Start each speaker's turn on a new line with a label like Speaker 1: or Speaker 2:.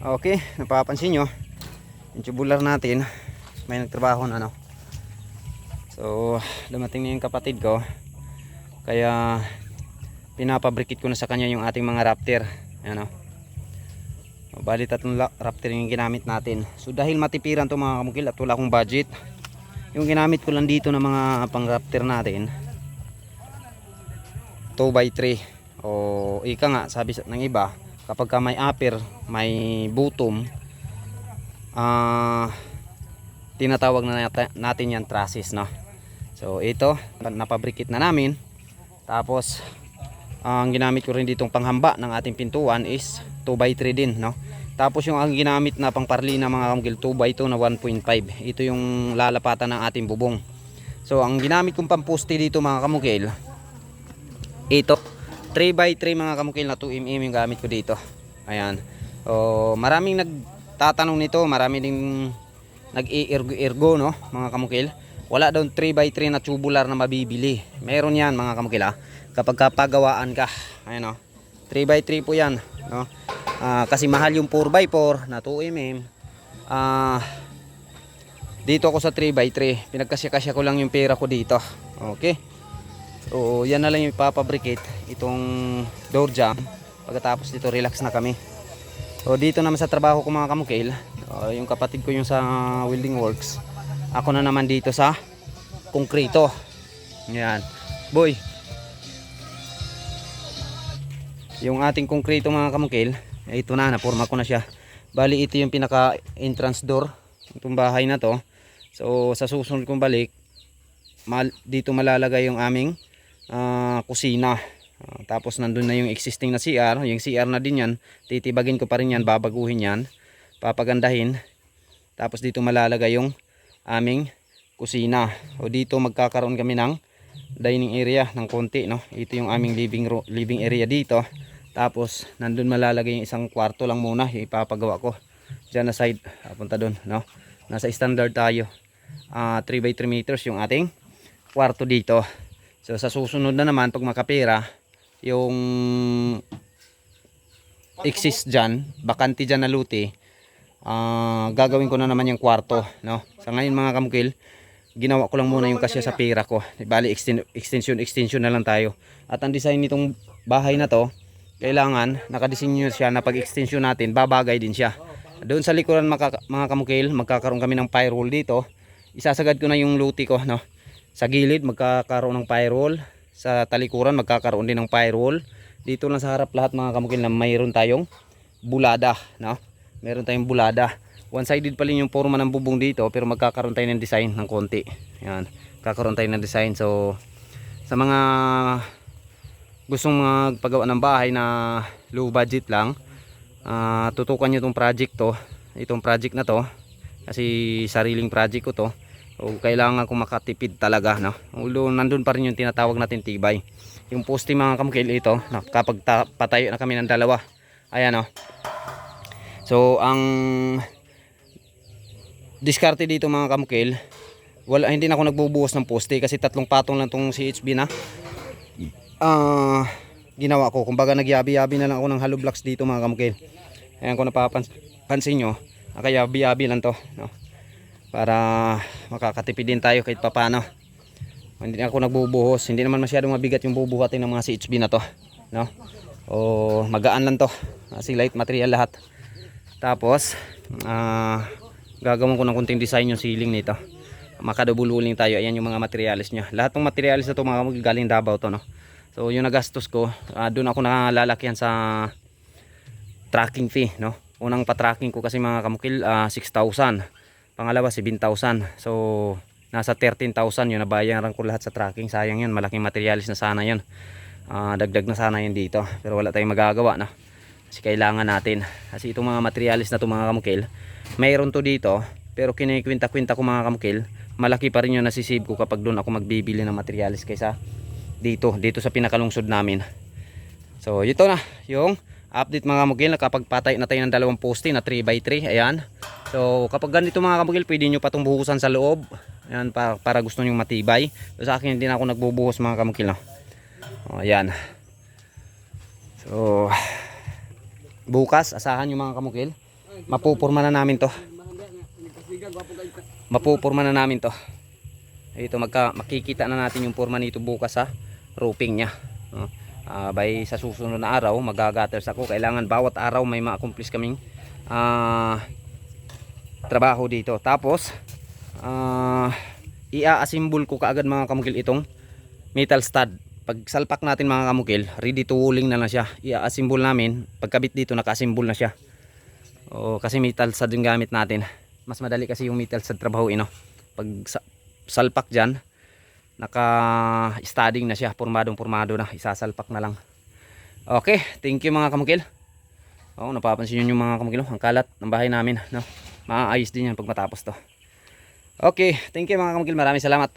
Speaker 1: Okay, napapansin nyo. Yung tubular natin, may nagtrabaho na ano. So, dumating na yung kapatid ko. Kaya, pinapabrikit ko na sa kanya yung ating mga raptor. Ayan o. Bali tatlong raptor yung ginamit natin. So, dahil matipiran to mga kamukil at wala akong budget, yung ginamit ko lang dito ng mga pang raptor natin, 2x3 o ika nga sabi sa- ng iba kapag ka may upper may bottom ah tinatawag na nat- natin yan trusses no? So ito napabrikit na namin. Tapos ang ginamit ko rin ditong panghamba ng ating pintuan is 2x3 din no? Tapos yung ang ginamit na pangparli na mga kamgil 2x2 na 1.5 ito yung lalapatan ng ating bubong. So ang ginamit kong pampuste dito mga kamukil ito 3x3 mga kamukil na 2mm yung gamit ko dito. Ayan. O maraming nagtatanong nito marami ding nag-i-ergo no mga kamukil. Wala daw 3x3 na tubular na mabibili. Meron yan mga kamukil ha kapag kapagawaan ka ayan o 3x3 po yan no. Ah, kasi mahal yung 4x4 na 2mm ah dito ako sa 3x3 pinagkasya-kasya ko lang yung pera ko dito. Okay So, yan na lang yung ipapabricate itong door jam. Pagkatapos dito, relax na kami. So, dito naman sa trabaho ko mga kamukil, uh, yung kapatid ko yung sa welding works. Ako na naman dito sa konkrito. Yan. Boy. Yung ating konkrito mga kamukil, eh, ito na, naporma ko na siya. Bali, ito yung pinaka entrance door. Itong bahay na to. So, sa susunod kong balik, mal dito malalagay yung aming ah, kusina. Ah, tapos nandun na yung existing na CR, yung CR na din yan, titibagin ko pa rin yan, babaguhin yan, papagandahin. Tapos dito malalagay yung aming kusina. O dito magkakaroon kami ng dining area ng konti, no. Ito yung aming living living area dito. Tapos nandun malalagay yung isang kwarto lang muna, yung ipapagawa ko. Diyan na side, papunta doon, no. Nasa standard tayo. Ah, 3 by 3 meters yung ating kwarto dito. So sa susunod na naman pag makapera, yung exist dyan, bakante dyan na luti, ah, gagawin ko na naman yung kwarto. No? Sa ngayon mga kamukil, ginawa ko lang muna yung kasya sa pera ko. Bali exten- extension, extension na lang tayo. At ang design nitong bahay na to, kailangan nakadesinyo siya na pag extension natin, babagay din siya. Doon sa likuran mga kamukil, magkakaroon kami ng firewall dito. Isasagad ko na yung luti ko, no? Sa gilid magkakaroon ng firewall, sa talikuran magkakaroon din ng firewall. Dito lang sa harap lahat mga kamukil na mayroon tayong bulada, no? Meron tayong bulada. One-sided pa rin yung forma ng bubong dito pero magkakaroon tayo ng design ng konti. Yan. Kakaroon tayo ng design. So sa mga gustong magpagawa ng bahay na low budget lang, ah, tutukan nyo itong project to. Itong project na to kasi sariling project ko to. O kailangan ko makatipid talaga no. Although nandun pa rin yung tinatawag natin tibay. Yung poste mga kamukil ito, na kapag ta- patayo na kami ng dalawa. Ayan no. So ang diskarte dito mga kamukil, wala hindi na ako nagbubuhos ng poste kasi tatlong patong lang tong CHB na. Ah, ginawa ko. Kumbaga nagyabi-yabi na lang ako ng hollow blocks dito mga kamukil. Ayan kung napapansin nyo, nakayabi-yabi lang to. No? Para makakatipid din tayo kahit papano. Hindi ako nagbubuhos. Hindi naman masyadong mabigat yung bubuhatin ng mga CHB na to. No? O magaan lang to. Kasi light material lahat. Tapos, ah, gagawin ko ng kunting design yung ceiling nito. Makadubululing tayo. Ayan yung mga materials niya. Lahat ng materials na to mga galing Davao to. No? So yung nagastos ko, ah, doon ako nalalakyan sa tracking fee, no? Unang pa-tracking ko kasi mga kamukil ah, 6,000. Pangalawa 7,000. So nasa 13,000 yun nabayaran ko lahat sa tracking. Sayang yun, malaking materialis na sana yun. Ah, dagdag na sana yun dito. Pero wala tayong magagawa na. Kasi kailangan natin. Kasi itong mga materialis na to mga kamukil, mayroon to dito. Pero kinikwinta-kwinta ko mga kamukil, malaki pa rin yung nasisave ko kapag doon ako magbibili ng materialis kaysa dito, dito sa pinakalungsod namin. So, ito na yung update mga kamukil. Nakapagpatay na tayo ng dalawang poste na 3x3. Ayan. So, kapag ganito mga kamukil, pwede nyo patong buhusan sa loob. Ayan, para, para gusto nyo matibay. So, sa akin, hindi na ako nagbubuhos mga kamukil. No? O, ayan. So, bukas, asahan nyo mga kamukil. mapupurma na namin to. Mapupurma na namin to. Ito magka makikita na natin yung purma nito bukas sa roofing niya. No? Ah, by sa susunod na araw magagatters ako. Kailangan bawat araw may ma-accomplish kaming ah, trabaho dito. Tapos ah, ia-assemble ko kaagad mga kamukil itong metal stud. Pag salpak natin mga kamukil, ready to walling na lang siya. Ia-assemble namin. Pagkabit dito, naka-assemble na siya. O, kasi metal stud yung gamit natin. Mas madali kasi yung metal stud trabaho ino. Pag sa- salpak dyan, naka-studding na siya. Pormadong pormado na. Isasalpak na lang. Okay, thank you mga kamukil. Oo, napapansin nyo yung mga kamukil. Ang kalat ng bahay namin. No? Maayos din yan pag matapos to. Okay, thank you mga kamukil. Maraming salamat.